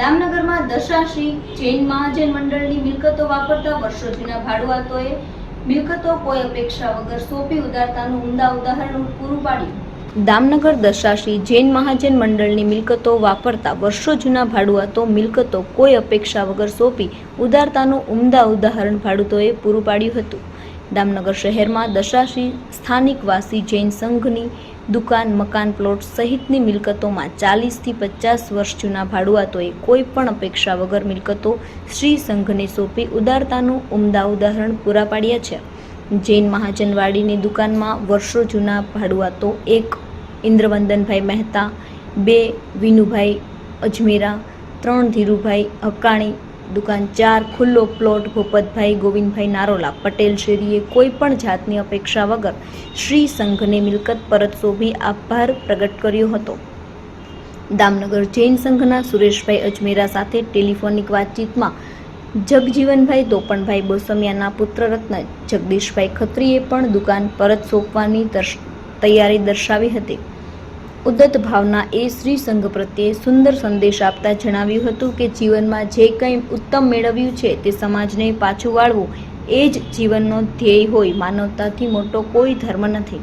દામનગરમાં દશાશ્રી જૈન મહાજન મંડળની મિલકતો વાપરતા વર્ષો જૂના ભાડુઆતોએ મિલકતો કોઈ અપેક્ષા વગર સોંપી ઉદારતાનું ઉમદા ઉદાહરણ પૂરું પાડ્યું. દામનગર દશાશ્રી જૈન મહાજન મંડળની મિલકતો વાપરતા વર્ષો જૂના ભાડુઆતો મિલકતો કોઈ અપેક્ષા વગર સોંપી ઉદારતાનું ઉમદા ઉદાહરણ ભાડુતોએ પૂરું પાડ્યું હતું. દામનગર શહેરમાં દશાશ્રી સ્થાનિકવાસી જૈન સંઘની દુકાન, મકાન, પ્લોટ સહિતની મિલકતોમાં ચાલીસથી પચાસ વર્ષ જૂના ભાડુઆતોએ કોઈ પણ અપેક્ષા વગર મિલકતો શ્રી સંઘને સોંપી ઉદારતાનું ઉમદા ઉદાહરણ પૂરા પાડ્યા છે. જૈન મહાજનવાડીની દુકાનમાં વર્ષો જૂના ભાડુઆતો એક, ઇન્દ્રવંદનભાઈ મહેતા, બે, વિનુભાઈ અજમેરા, ત્રણ ધીરુભાઈ હકાણી દુકાન ચાર ખુલ્લો પ્લોટ ભોપતભાઈ ગોવિંદભાઈ નારોલા પટેલ શેરીએ કોઈ પણ જાતની અપેક્ષા વગર શ્રી સંઘને મિલકત પરત શોભી આભાર પ્રગટ કર્યો હતો. દામનગર જૈન સંઘના સુરેશભાઈ અજમેરા સાથે ટેલિફોનિક વાતચીતમાં જગજીવનભાઈ દોપણભાઈ બોસમિયાના પુત્રરત્ન જગદીશભાઈ ખત્રીએ પણ દુકાન પરત સોંપવાની તૈયારી દર્શાવી હતી. ઉદ્દત ભાવના એ શ્રી સંઘ પ્રત્યે સુંદર સંદેશ આપતા જણાવ્યું હતું કે જીવનમાં જે કંઈ ઉત્તમ મેળવ્યું છે તે સમાજને પાછું વાળવું એ જ જીવનનો ધ્યેય હોય, માનવતાથી મોટો કોઈ ધર્મ નથી.